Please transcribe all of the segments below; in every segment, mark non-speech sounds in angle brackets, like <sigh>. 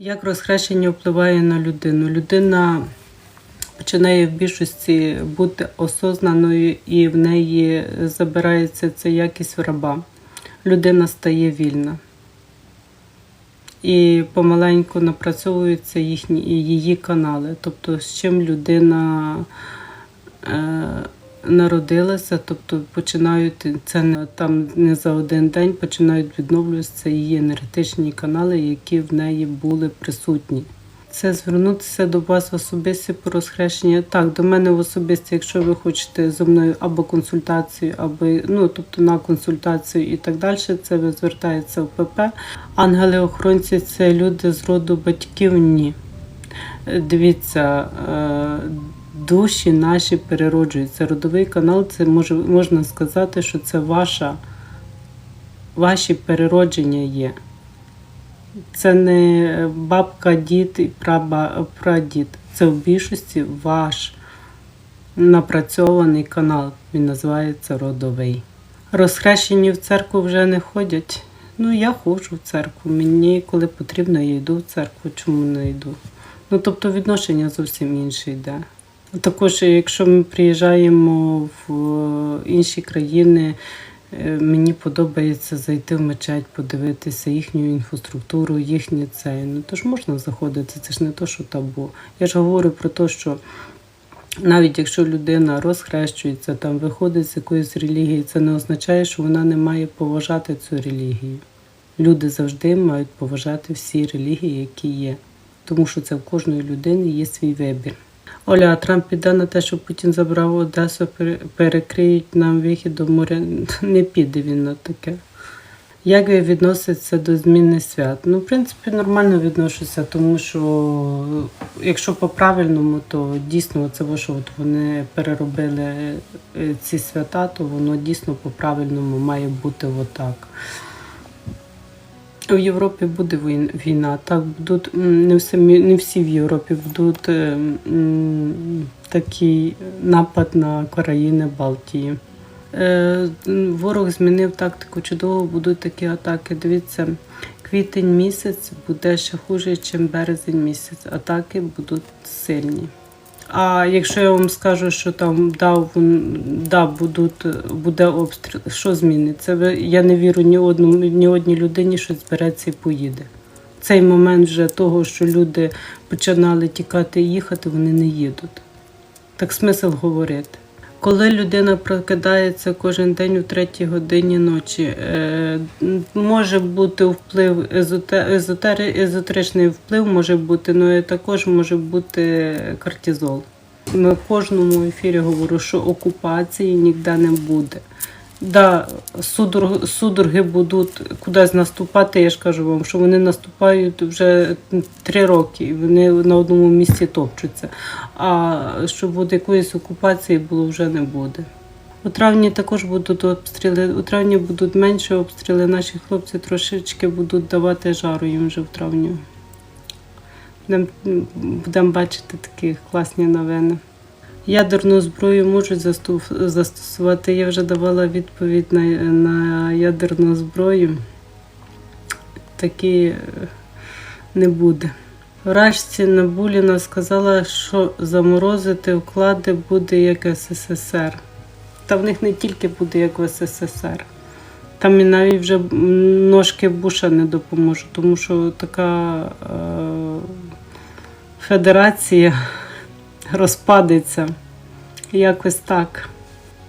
Як розхрещення впливає на людину? Людина починає в більшості бути осознаною і в неї забирається ця якість раба. Людина стає вільна. І помаленьку напрацьовуються їхні її канали. Тобто, з чим людина е, народилася, тобто починають це не там не за один день починають відновлюватися її енергетичні канали, які в неї були присутні. Це звернутися до вас особисті по розхрещення. Так, до мене в особисті, якщо ви хочете зі мною або консультацію, або ну тобто на консультацію і так далі, це ви звертаєтеся в ПП. Ангели-охоронці це люди з роду батьків. Ні. Е, Дивіться, е, душі наші перероджуються. Родовий канал це може можна сказати, що це ваша, ваші переродження є. Це не бабка, дід і праба, прадід. Це в більшості ваш напрацьований канал. Він називається родовий. Розхрещені в церкву вже не ходять. Ну, я ходжу в церкву. Мені, коли потрібно, я йду в церкву. Чому не йду? Ну, тобто відношення зовсім інше йде. Також, якщо ми приїжджаємо в інші країни, Е, Мені подобається зайти в мечеть, подивитися їхню інфраструктуру, їхнє це. Ну то ж можна заходити, це ж не то, що табу. Я ж говорю про те, що навіть якщо людина розхрещується, там виходить з якоїсь релігії, це не означає, що вона не має поважати цю релігію. Люди завжди мають поважати всі релігії, які є, тому що це в кожної людини є свій вибір. Оля, а Трамп піде на те, що Путін забрав Одесу, перекриють нам вихід до моря. <laughs> Не піде він на таке. Як ви відноситеся до зміни свят? Ну, в принципі, нормально відношуся, тому що якщо по-правильному, то дійсно це, що от вони переробили е, ці свята, то воно дійсно по-правильному має бути отак. В Європі буде війна. Так будуть не всі, не всі в Європі будуть е, такий напад на країни Балтії. Е, Ворог змінив тактику. Чудово будуть такі атаки. Дивіться, квітень місяць буде ще хуже, ніж березень місяць. Атаки будуть сильні. А якщо я вам скажу, що там да, да, будуть, буде обстріл, що зміниться? Я не вірю ні одному, ні одній людині, що збереться і поїде. Цей момент вже того, що люди починали тікати і їхати, вони не їдуть. Так смисл говорити. Коли людина прокидається кожен день у третій годині ночі, е, може бути вплив езоте- езотери- езотеричний вплив може бути, але також може бути кортизол. На кожному ефірі говорю, що окупації ніде не буде. Да, судорги, судорги будуть кудись наступати. Я ж кажу вам, що вони наступають вже три роки, вони на одному місці топчуться. А щоб буде якоїсь окупації було вже не буде. У травні також будуть обстріли. У травні будуть менші обстріли. Наші хлопці трошечки будуть давати жару їм вже в травні. Будемо будем бачити такі класні новини. Ядерну зброю можуть застосувати. Я вже давала відповідь на, на ядерну зброю. Такі е, не буде. Вражці Набуліна сказала, що заморозити вклади буде як СССР. Та в них не тільки буде як в СССР. Там і навіть вже ножки Буша не допоможуть, тому що така е, федерація розпадеться. Якось так.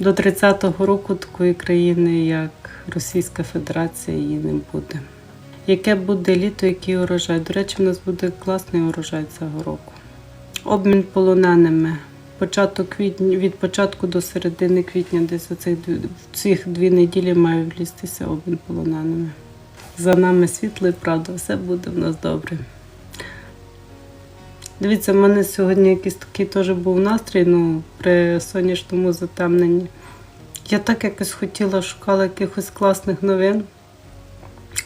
До 30-го року такої країни, як Російська Федерація, її не буде. Яке буде літо, який урожай? До речі, в нас буде класний урожай цього року. Обмін полоненими. Початок квітня, від початку до середини квітня, десь оцих цих дві неділі має влізтися обмін полоненими. За нами світло і правда, все буде в нас добре. Дивіться, в мене сьогодні якийсь такий теж був настрій, ну, при сонячному затемненні. Я так якось хотіла, шукала якихось класних новин.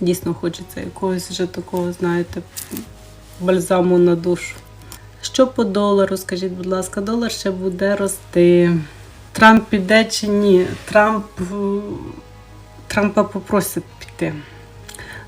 Дійсно хочеться якогось вже такого, знаєте, бальзаму на душу. Що по долару, скажіть, будь ласка, долар ще буде рости. Трамп піде чи ні? Трамп, е, Трампа попросять піти.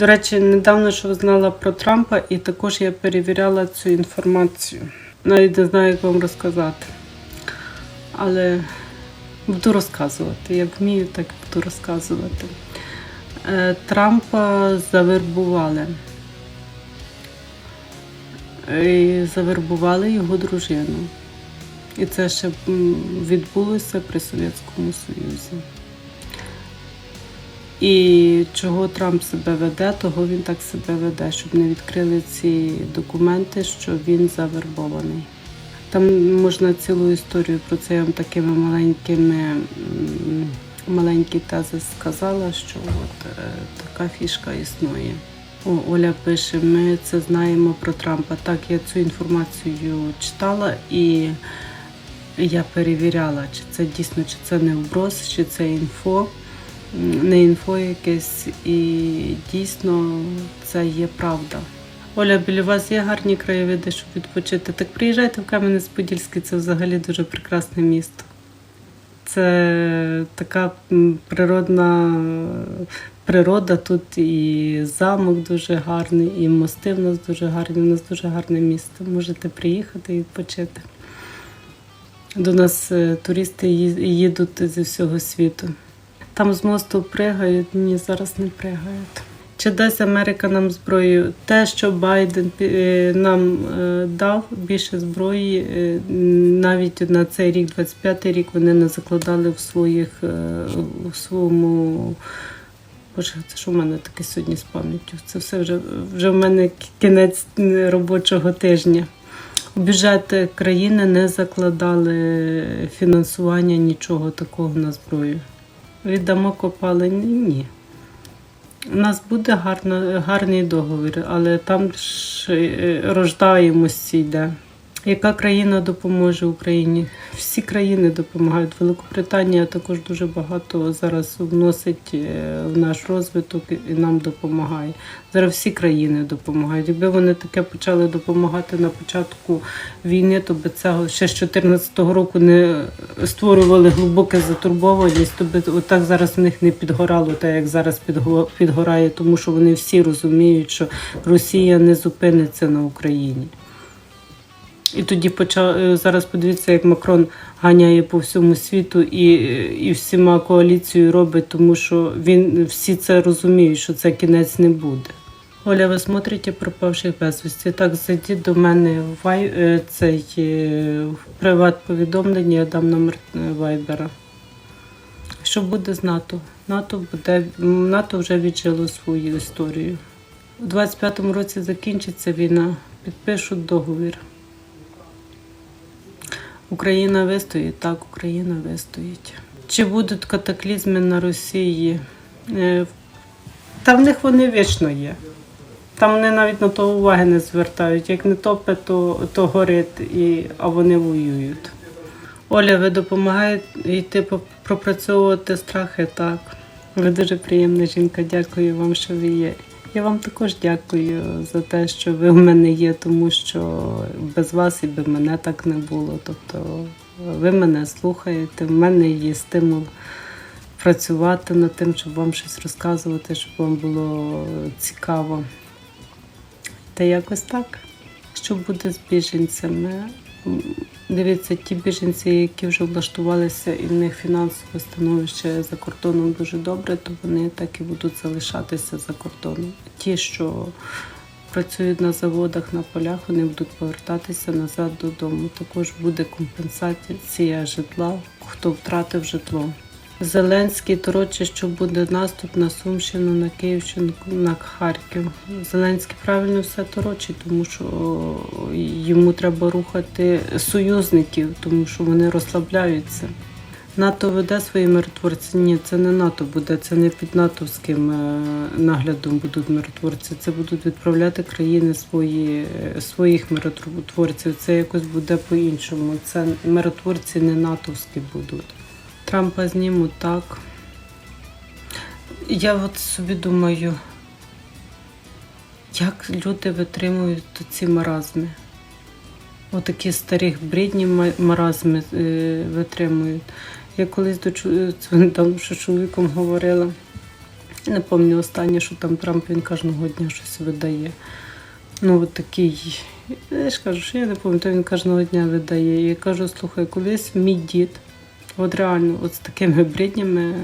До речі, недавно що знала про Трампа, і також я перевіряла цю інформацію. Навіть не знаю, як вам розказати. Але буду розказувати. Як вмію, так буду розказувати. Е, Трампа завербували. І завербували його дружину. І це ще відбулося при Совєтському Союзі. І чого Трамп себе веде, того він так себе веде, щоб не відкрили ці документи, що він завербований. Там можна цілу історію про це я вам такими маленькими маленькі тези сказала, що от е, така фішка існує. О, Оля пише: ми це знаємо про Трампа. Так, я цю інформацію читала і я перевіряла, чи це дійсно, чи це не вброс, чи це інфо, не інфо якесь, і дійсно це є правда. Оля, біля вас є гарні краєвиди, щоб відпочити. Так приїжджайте в Кам'янець-Подільський, це взагалі дуже прекрасне місто. Це така природна природа тут і замок дуже гарний, і мости в нас дуже гарні. У нас дуже гарне місто. Можете приїхати і відпочити. До нас е, туристи їдуть зі всього світу. Там з мосту пригають, ні, зараз не пригають. Чи дасть Америка нам зброю? Те, що Байден е, нам е, дав більше зброї, е, навіть на цей рік, 25-й рік, вони не закладали в своїх в своєму. Боже, це що в мене таке сьогодні з пам'яттю? Це все вже, вже в мене кінець робочого тижня. У бюджет країни не закладали фінансування нічого такого на зброю. Віддамо копалені? Ні. У нас буде гарно, гарний договір, але там ж е, йде. Яка країна допоможе Україні? Всі країни допомагають. Великобританія також дуже багато зараз вносить е, в наш розвиток і нам допомагає. Зараз всі країни допомагають. Якби вони таке почали допомагати на початку війни, то би цього ще з 2014 року не створювали глибоке затурбованість, то би отак зараз в них не підгорало, так як зараз підго- підгорає, тому що вони всі розуміють, що Росія не зупиниться на Україні. І тоді почав е, зараз подивіться, як Макрон ганяє по всьому світу і, і всіма коаліцією робить, тому що він всі це розуміють, що це кінець не буде. Оля, ви смотрите пропавших безвісті. Так, зайдіть до мене в вай, е, цей е, приват повідомлення, я дам номер е, вайбера. Що буде з НАТО? НАТО буде НАТО вже віджило свою історію. У 25-му році закінчиться війна, підпишуть договір. Україна вистоїть, так, Україна вистоїть. Чи будуть катаклізми на Росії? Е, Та в них вони вічно є. Там вони навіть на то уваги не звертають. Як не топе, то, то горить, і, а вони воюють. Оля, ви допомагаєте йти пропрацьовувати страхи? Так. Ви дуже приємна жінка. Дякую вам, що ви є. Я вам також дякую за те, що ви в мене є, тому що без вас і без мене так не було. Тобто ви мене слухаєте, в мене є стимул працювати над тим, щоб вам щось розказувати, щоб вам було цікаво. Та якось так. Що буде з біженцями? Дивіться, ті біженці, які вже влаштувалися і в них фінансове становище за кордоном дуже добре, то вони так і будуть залишатися за кордоном. Ті, що працюють на заводах, на полях, вони будуть повертатися назад додому. Також буде компенсація житла, хто втратив житло. Зеленський торочить, що буде наступ на Сумщину, на Київщину, на Харків. Зеленський правильно все торочить, тому що йому треба рухати союзників, тому що вони розслабляються. НАТО веде свої миротворці. Ні, це не НАТО буде, це не під натовським е, наглядом будуть миротворці. Це будуть відправляти країни свої, е, своїх миротворців. Це якось буде по-іншому. Це миротворці не натовські будуть. Трампа знімуть так. Я от собі думаю, як люди витримують ці маразми. Отакі старі брідні маразми е, витримують. Я колись до ще з чоловіком говорила. Не пам'ятаю останнє, що там Трамп він кожного дня щось видає. Ну, от такий. Я ж кажу, що я не пам'ятаю, він кожного дня видає. Я кажу, слухай, колись мій дід, от реально, от з такими бреднями е,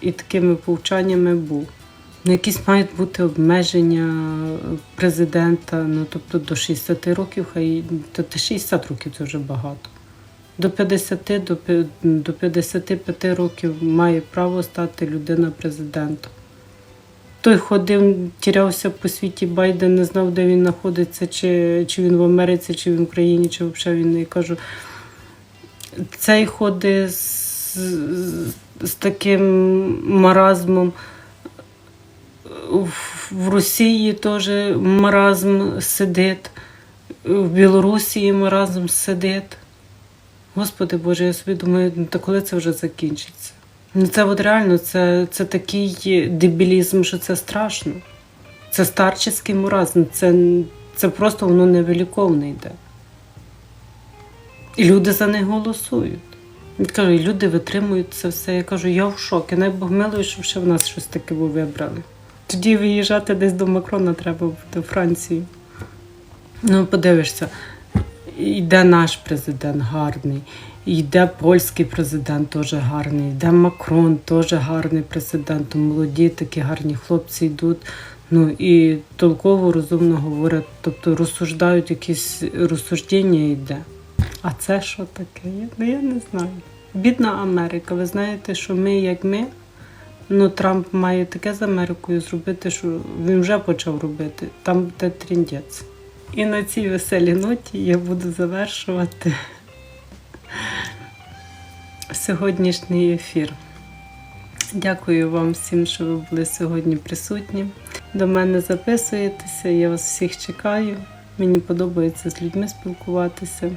і такими повчаннями був. Ну, якісь мають бути обмеження президента, ну тобто до 60 років, хай то 60 років це вже багато. До 50 до, до 55 років має право стати людина президентом. Той ходив, тірявся по світі Байден, не знав, де він знаходиться, чи, чи він в Америці, чи в Україні, чи взагалі він. Я кажу, цей ходить з, з, з таким маразмом. В- Росії теж маразм сидить, в Білорусі маразм сидить. Господи Боже, я собі думаю, ну, та коли це вже закінчиться? Ну це от реально, це, це такий дебілізм, що це страшно. Це старческий маразм, це, це просто воно невиліковне йде. І люди за них голосують. Я кажу, і люди витримують це все. Я кажу, я в шокі. Най Бог милує, ще в нас щось таке ви вибрали. Тоді виїжджати десь до Макрона треба до Франції. Ну, подивишся, йде наш президент гарний, йде польський президент теж гарний, йде Макрон теж гарний президент, молоді такі гарні хлопці йдуть. Ну і толково розумно говорять, тобто розсуждають якісь розсуждення йде. А це що таке? Ну, я не знаю. Бідна Америка. Ви знаєте, що ми, як ми, ну Трамп має таке з Америкою зробити, що він вже почав робити. Там буде тріндець. І на цій веселій ноті я буду завершувати сьогоднішній ефір. Дякую вам всім, що ви були сьогодні присутні. До мене записуєтеся, я вас всіх чекаю. Мені подобається з людьми спілкуватися.